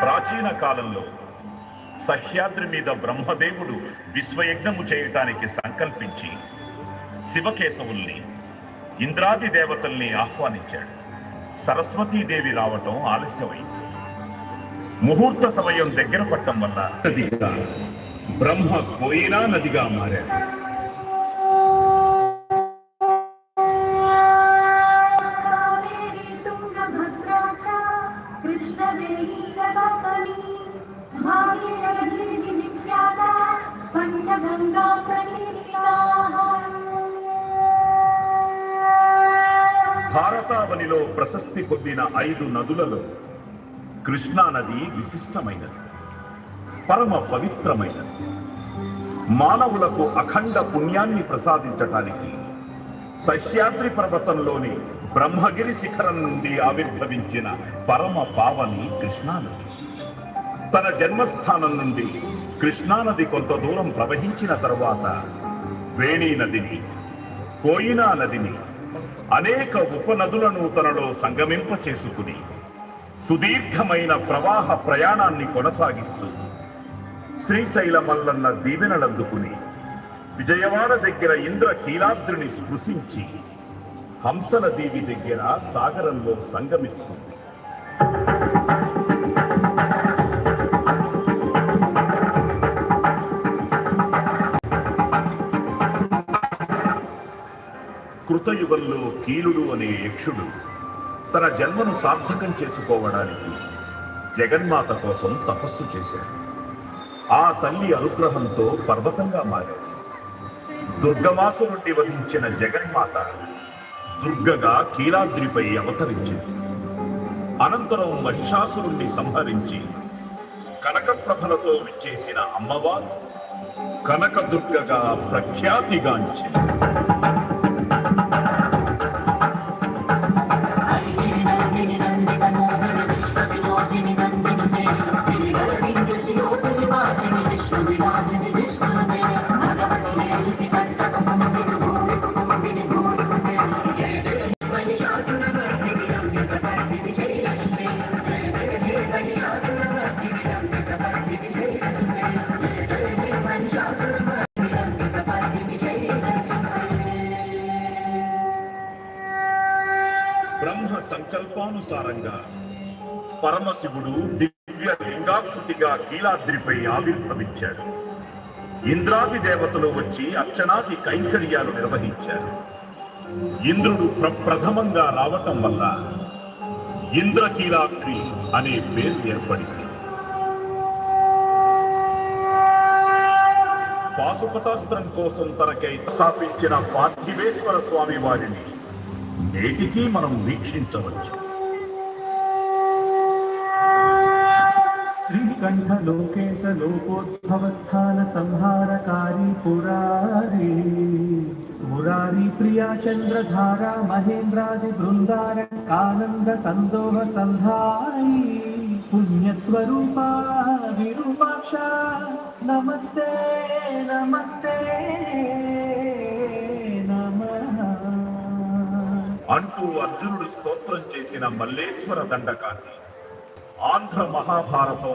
ప్రాచీన కాలంలో సహ్యాద్రి మీద బ్రహ్మదేవుడు విశ్వయజ్ఞము చేయటానికి సంకల్పించి శివకేశవుల్ని ఇంద్రాది దేవతల్ని ఆహ్వానించాడు. సరస్వతీదేవి రావటం ఆలస్యమైంది. ముహూర్త సమయం దగ్గర పట్టడం వల్ల నదిగా బ్రహ్మ పోయినా నదిగా మారాడు భారతావనిలో ప్రశస్తి పొందిన ఐదు నదులలో కృష్ణానది విశిష్టమైనది పరమ పవిత్రమైనది. మానవులకు అఖండ పుణ్యాన్ని ప్రసాదించటానికి సహ్యాద్రి పర్వతంలోని బ్రహ్మగిరి శిఖరం నుండి ఆవిర్భవించిన పరమ పావని కృష్ణానది తన జన్మస్థానం నుండి కృష్ణానది కొంత దూరం ప్రవహించిన తరువాత వేణి నదిని కోయినా నదిని అనేక ఉపనదులను తనలో సంగమింప చేసుకుని సుదీర్ఘమైన ప్రవాహ ప్రయాణాన్ని కొనసాగిస్తూ శ్రీశైల మల్లన్న దీవెనలందుకుని విజయవాడ దగ్గర ఇంద్ర కీలాద్రిని స్పృశించి హంసల దేవి దగ్గర సాగరంలో సంగమిస్తుంది కృతయుగంలో కీలుడు అనే యక్షుడు తన జన్మను సార్థకం చేసుకోవడానికి జగన్మాత కోసం తపస్సు చేశాడు. ఆ తల్లి అనుగ్రహంతో పర్వతంగా మారాడు. దుర్గమాసు నుండి వధించిన జగన్మాత దుర్గగా కీలాద్రిపై అవతరించింది. అనంతరం మహిషాసురుణ్ణి సంహరించి కనకప్రభలతో విచ్చేసిన అమ్మవారు కనకదుర్గగా ప్రఖ్యాతిగాంచింది. బ్రహ్మ సంకల్పానుసారంగా పరమశివుడు దివ్య లింగాకృతిగా కీలాద్రిపై ఆవిర్భవించాడు. ఇంద్రాది దేవతలు వచ్చి అర్చనాది కైంకర్యాలు నిర్వహించారు. ఇంద్రుడు ప్రప్రథమంగా రావటం వల్ల ఇంద్రకీలాద్రి అనే పేరు ఏర్పడింది. పాశుపతాస్త్రం కోసం తనకై స్థాపించిన పార్థివేశ్వర స్వామి వారిని నేటికి మనం వీక్షించవచ్చు. శ్రీకంఠ లోకేశ లోకోద్భవ స్థాన సంహారకారి పురారి మురారి ప్రియా చంద్రధార మహేంద్రాది బృందార ఆనంద సందోహ సంధాయి పుణ్యస్వరూప విరూపాక్ష నమస్తే నమస్తే. అంటూ అర్జునుడు స్తోత్రం చేసిన మల్లేశ్వర దండకాన్ని ఆంధ్ర మహాభారతం